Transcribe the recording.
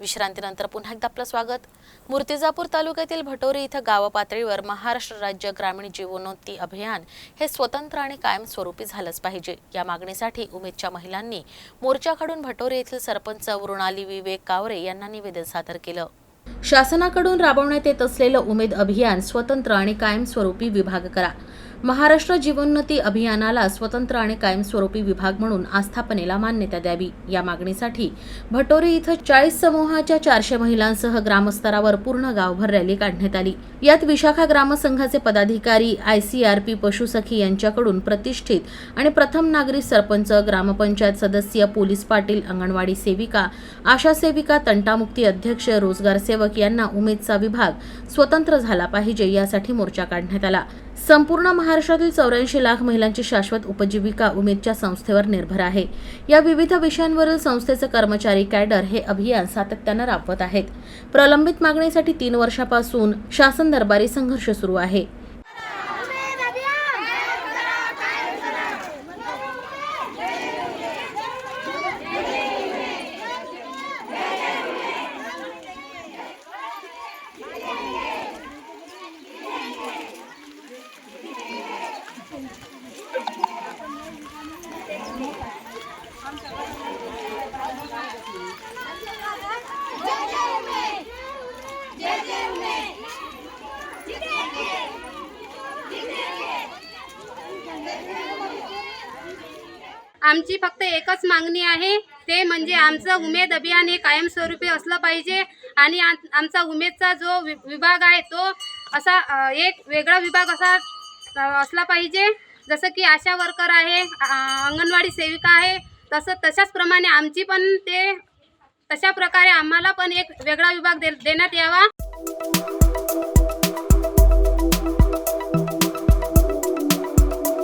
विश्रांतीनंतर पुन्हा एकदा आपलं स्वागत. मूर्तिजापूर तालुक्यातील भटोरी इथं गावपातळीवर महाराष्ट्र राज्य ग्रामीण जीवनोत्ती अभियान हे स्वतंत्र आणि कायमस्वरूपी झालंच पाहिजे. या मागणीसाठी उमेदच्या महिलांनी मोर्चा काढून भटोरी येथील सरपंच वृणाली विवेक कावरे यांना निवेदन सादर केलं. शासनाकडून राबवण्यात येत असलेलं उमेद अभियान स्वतंत्र आणि कायमस्वरूपी विभाग करा. महाराष्ट्र जीवोन्नती अभियानाला स्वतंत्र आणि कायमस्वरूपी विभाग म्हणून आस्थापनेला मान्यता द्यावी. या मागणीसाठी भटोरी इथं चाळीस समूहाच्या चारशे महिलांसह ग्रामस्तरावर पूर्ण गावभर रॅली काढण्यात आली. यात विशाखा ग्रामसंघाचे पदाधिकारी आयसीआरपी पशुसखी यांच्याकडून प्रतिष्ठित आणि प्रथम नागरिक सरपंच ग्रामपंचायत सदस्य पोलीस पाटील अंगणवाडी सेविका आशा सेविका तंटामुक्ती अध्यक्ष रोजगार सेवक यांना उमेदचा विभाग स्वतंत्र झाला पाहिजे यासाठी मोर्चा काढण्यात आला. संपूर्ण महाराष्ट्रातील चौऱ्याऐंशी लाख महिलांची शाश्वत उपजीविका उमेदच्या संस्थेवर निर्भर आहे. या विविध विषयांवरील संस्थेचे कर्मचारी कॅडर हे अभियान सातत्यानं राबवत आहेत. प्रलंबित मागणीसाठी तीन वर्षापासून शासन दरबारी संघर्ष सुरू आहे. आमची फक्त एकच मागणी आहे ते म्हणजे आमचं उमेद अभियान हे कायमस्वरूपी असलं पाहिजे आणि आमचा उमेदचा जो वि- विभाग आहे तो असा एक वेगळा विभाग असा असला पाहिजे. जसं की आशा वर्कर आहे अंगणवाडी सेविका आहे तसं तशाच प्रमाणे आमची पण ते तशा प्रकारे आम्हाला पण एक वेगळा विभाग दे देण्यात यावा.